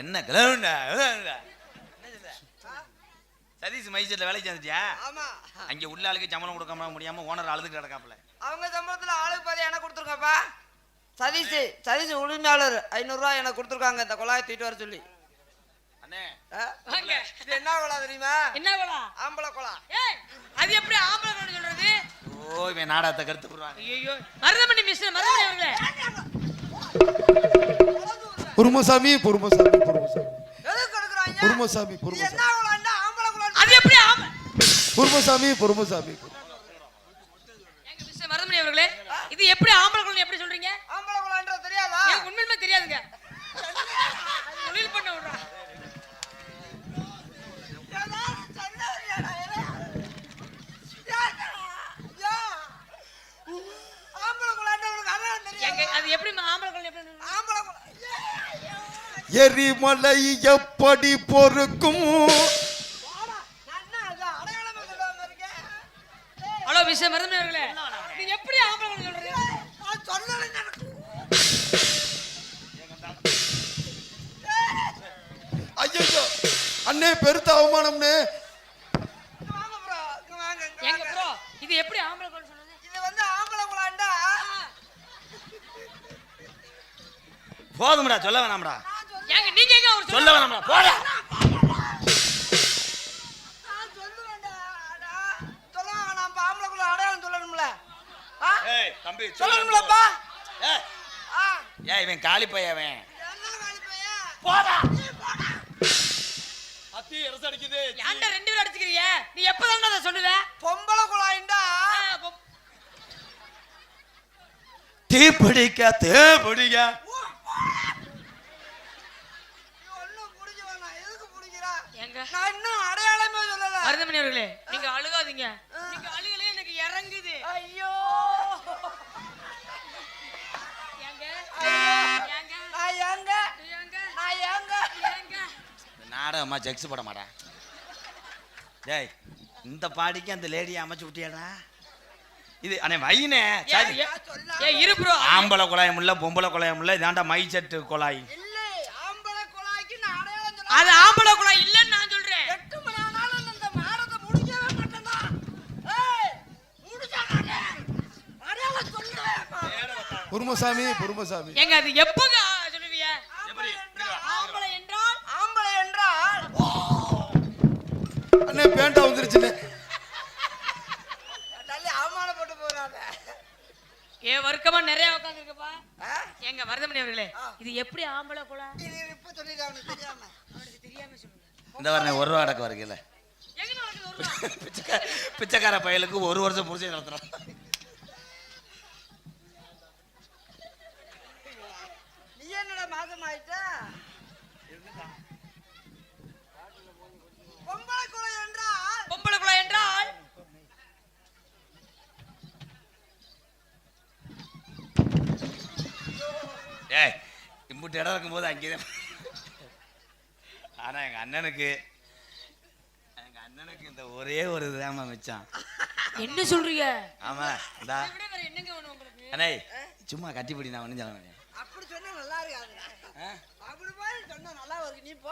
என்ன கிளவுண்டா? சதீஷ் மைசூர்ல வேலைக்கு சேர்ந்துட்டியா ஆமா. அங்க உள்ள ஆளுக்கு சம்பளம் கொடுக்காம முடியாம ஓனர் அழுதுட்டு கிடக்காப்புல. அவங்க சம்பளத்துல ஆளுக்கு பாதி எனக்கு கொடுத்துருங்கப்பா சதீஷ் சதீஷ் உரிமையாளர். ஐநூறுரூவா எனக்கு கொடுத்துருக்காங்க. இந்த குழாயை தூக்கிட்டு வர சொல்லி. அண்ணே. என்ன குழா தெரியுமா? என்ன வேலா ஆம்பளை குழா. அது எப்படி ஆம்பளை கொண்டு சொல்றது? ஓ இவன் நாடகத்தை கருத்து ஐயோ மருதமணி மிஸ் மருதமணி அவர்களே. பொறுமசாமி பொறுமசாமி பொறுமசாமி பொறுமசாமி பொறுமசாமி பொறுமசாமி பொறுமசாமி மருதமணி அவர்களே இது எப்படி ஆம்பளை கொண்டு எப்படி சொல்றீங்க ஆம்பளை குழான்ற தெரியாதா எனக்கு உண்மையுமே தெரியாதுங்க தொழில் பண்ண விடுறா ஏதாவது சொன்னவரியாடா, ஏடா? ஏடா? யா. ஆம்பளை குழான்ற உனக்கு அடையாளம் எங்க தெரியாதா? அது எப்படி ஆம்பளை கொண்டு எப்படி சொல்றது? ஆம்பளை குழா எரிமலை எப்படி பொறுக்கும்? ஹலோ மிஸ் மருதமணி அவர்களே இது எப்படி ஆம்பளை நடக்கு. ஐயோ அண்ணே பெருத்த அவமானம்னே. எங்க. ப்ரோ இது எப்படி ஆம்பளை சொல்றது? இது வந்து ஆம்பளை குழாண்டா போதும்டா சொல்ல வேணாம்டா. நீங்க எங்க அவர் சொல்ல போடா வேணாம்? ஏய் தம்பி சொல்லணும்லப்பா ஏய். இவன் காலி பையன்? போடா. அத்தி அரசு அடிக்குது. ஏன்டா ரெண்டு பேரும் அடிச்சுக்கிறீங்க? நீ எப்பதான் அதை சொல்லுவ? பொம்பளை குழாயிண்டா தீ பிடிக்க தே பிடிக்க நீ ஒண்ணும் புடிக்க வேணாம். எதுக்கு எங்க நான் இன்னும் அடையாளமே சொல்லல. மருதமணி அவர்களே நீங்க அழுகாதீங்க. நீங்க அழுகலே எனக்கு இறங்குது. ஐயோ. நாடகமா ஜெக்ஸ் போட மாட்டா டேய் இந்த பாடிக்கு அந்த லேடியை அமைச்சு விட்டியாடா இது அண்ணே வைனே சரி ஏ- இரு ப்ரோ. ஆம்பளை குழாயம் இல்ல பொம்பளை குழாயம் இல்ல இதாண்டா மை செட்டு குழாய். இல்லை, ஆம்பளை குழாய்க்கு நான் அடையாளம் அது பொறுமசாமி பொறுமசாமி. எங்க அது எப்பங்க சொல்லுவீங்க? ஆம்பளை என்றால் ஆம்பளை என்றால். ஆம்பளை என்றால் அண்ணே பேண்டா வந்துருச்சுண்ணே. தள்ளி அவமானப்பட்டு போறாங்க. ஏ வர்க்கமா நிறைய உட்காந்துருக்கப்பா? எங்க மருதமணி அவர்களே இது எப்படி ஆம்பளை குழாய் இது இப்ப சொல்லிட்டு அவனுக்கு தெரியாம. அவனுக்கு தெரியாம சொல்லுங்க. இந்த வாரம் ஒரு ரூபா அடக்க வருகில்ல எங்க நடக்குது ஒரு பிச்சைக்கார பயலுக்கு ஒரு வருஷம் புரிச்சு நடத்துறான் நீ என்னடா மாசம் ஆயிட்ட பொம்பளை குழை என்றால் பொம்பளை குழாய் என்றால் ஏய் இம்புட்டு இடம் இருக்கும்போது அங்கேயே ஆனா எங்க அண்ணனுக்கு எங்க அண்ணனுக்கு இந்த ஒரே ஒரு இதுதாம்மா மிச்சம். என்ன சொல்றீங்க? ஆமா இந்தா. இதை அண்ணே சும்மா கட்டிப்பிடி நான் ஒன்றும் சொல்ல மாட்டேன். அப்படி சொன்னா நல்லா இருக்காது? அப்படி போய் சொன்னா நல்லா இருக்கு நீ